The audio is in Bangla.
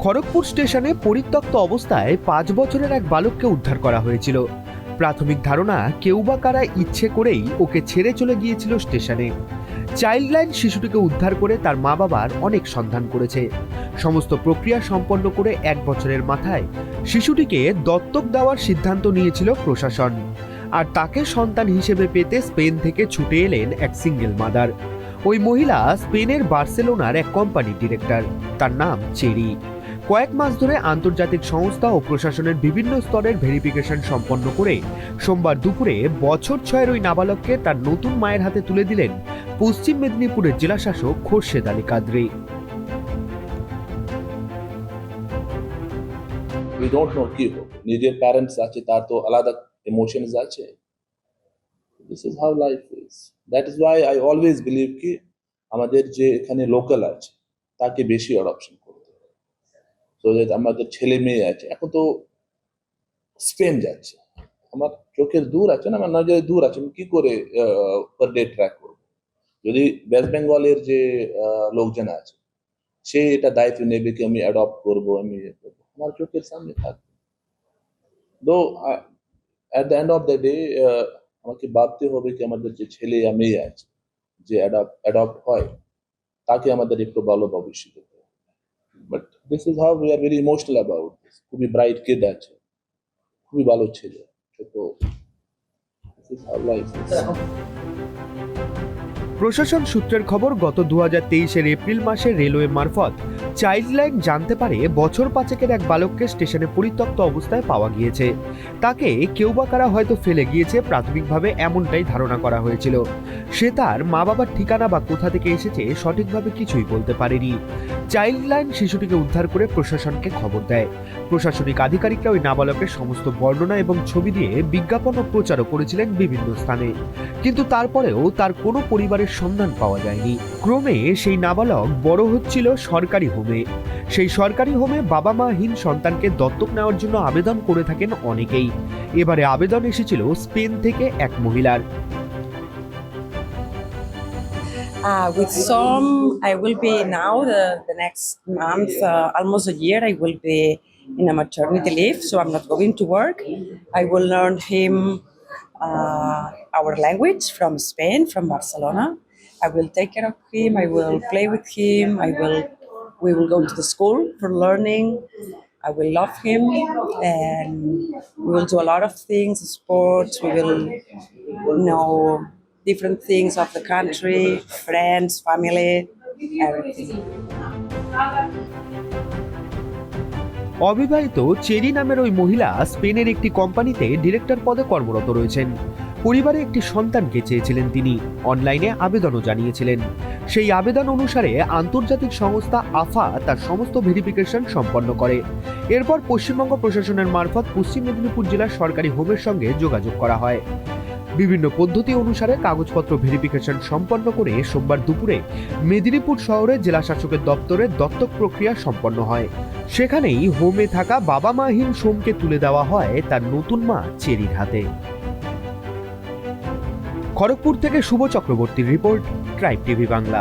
খড়গপুর স্টেশনে পরিত্যক্ত অবস্থায় পাঁচ বছরের এক বালককে উদ্ধার করা হয়েছিল। প্রাথমিক ধারণা, কেউ বা কারা ইচ্ছে করেই ওকে ছেড়ে চলে গিয়েছিল স্টেশনে। চাইল্ডলাইন শিশুটিকে উদ্ধার করে তার মা বাবার অনেক সন্ধান করেছে। সমস্ত প্রক্রিয়া সম্পন্ন করে এক বছরের মাথায় শিশুটিকে দত্তক দেওয়ার সিদ্ধান্ত নিয়েছিল প্রশাসন। আর তাকে সন্তান হিসেবে পেতে স্পেন থেকে ছুটে এলেন এক সিঙ্গেল মাদার। ওই মহিলা স্পেনের বার্সেলোনার এক কোম্পানির ডিরেক্টর। তার নাম চেরি। কয়েক মাস ধরে আন্তর্জাতিক সংস্থা ও প্রশাসনের বিভিন্ন স্তরের ভেরিফিকেশন সম্পন্ন করে সোমবার দুপুরে বছর ছয়ের ওই নাবালককে তার নতুন মায়ের হাতে তুলে দিলেন পশ্চিম মেদিনীপুরের জেলাশাসক খোরশেদ আলী কাদরি। নিজের প্যারেন্টস আছে, তার তো আলাদা ইমোশনস আছে। This is how life is that is why I always believe কি, আমাদের যে এখানে লোকাল আছে, তাকে বেশি অডপশন আমাদের ছেলে মেয়ে আছে, এখন তো স্পেন যাচ্ছে। আমার চোখের দূর আছে না, আমার নজরে দূর আছে, আমি কি করে পার ডে ট্র্যাক করব? যদি ওয়েস্ট বেঙ্গলের যে লোকজন আছে, সে এটা দায়িত্ব নেবে কি আমি অ্যাডপ্ট করব, আমি ইয়ে আমার চোখের সামনে থাকবে। Though at the end of the day আমাকে ভাবতে হবে কি আমাদের যে ছেলে মেয়ে আছে, যে অ্যাডপ্ট হয়, তাকে আমাদের একটু ভালো ভবিষ্যৎ but this is how we are very emotional about খুবই ব্রাইট কিড আছে। খুবই ভালো ছেলে। ছোট। প্রশাসন সূত্রের খবর, গত দু তেইশের এপ্রিল মাসে রেলওয়ে মারফত চাইল্ডলাইন জানতে পারে বছর পাঁচেকের এক বালককে স্টেশনে পরিত্যক্ত অবস্থায় পাওয়া গিয়েছে। তাকে কেউ বা কারা হয়তো ফেলে গিয়েছে, প্রাথমিকভাবে এমনটাই ধারণা করা হয়েছিল। সে তার মা বাবার ঠিকানা বা কোথা থেকে এসেছে সঠিকভাবে কিছুই বলতে পারেনি। চাইল্ডলাইন শিশুটিকে উদ্ধার করে প্রশাসনকে খবর দেয়। প্রশাসনিক আধিকারিকরা ওই নাবালকের সমস্ত বর্ণনা এবং ছবি দিয়ে বিজ্ঞাপন ও প্রচারও করেছিলেন বিভিন্ন স্থানে। কিন্তু তারপরেও তার কোনো পরিবারের সন্ধান পাওয়া যায়নি। ক্রমে সেই নাবালক বড় হচ্ছিল সরকারি হোমে। সেই সরকারি হোমে বাবা মা মাহীন সন্তানকে দত্তক নেওয়ার জন্য আবেদন করে থাকেন অনেকেই এবারে আবেদন এসেছিল স্পেন থেকে এক মহিলার Uh, with some, I will be now the, the next month, uh, almost a year, I will be in a maternity leave, so I'm not going to work. I will learn him uh, our language from Spain, from Barcelona. I will take care of him. I will play with him. I will. We will go to the school for learning. I will love him, and we will do a lot of things, sports. We will know different things of the country, friends, family, everything. অবিবাহিত চেরি নামের ওই মহিলা স্পেনের একটি কোম্পানিতে ডিরেক্টর পদে কর্মরত রয়েছেন পরিবারে একটি সন্তানকে চেয়েছিলেন তিনি অনলাইনে আবেদনও জানিয়েছিলেন সেই আবেদন অনুসারে আন্তর্জাতিক সংস্থা আফা তার সমস্ত ভেরিফিকেশন সম্পন্ন করে। এরপর পশ্চিমবঙ্গ প্রশাসনের মারফত পশ্চিম মেদিনীপুর জেলার সরকারি হোমের সঙ্গে যোগাযোগ করা হয়। বিভিন্ন পদ্ধতি অনুসারে কাগজপত্র ভেরিফিকেশন সম্পন্ন করে সোমবার দুপুরে মেদিনীপুর শহরে জেলা শাসকের দপ্তরে দত্তক প্রক্রিয়া সম্পন্ন হয়। সেখানেই হোমে থাকা বাবা মাহীন সোমকে তুলে দেওয়া হয় তার নতুন মা চেরির হাতে। খড়গপুর থেকে শুভ চক্রবর্তীর রিপোর্ট ট্রাইব টিভি বাংলা।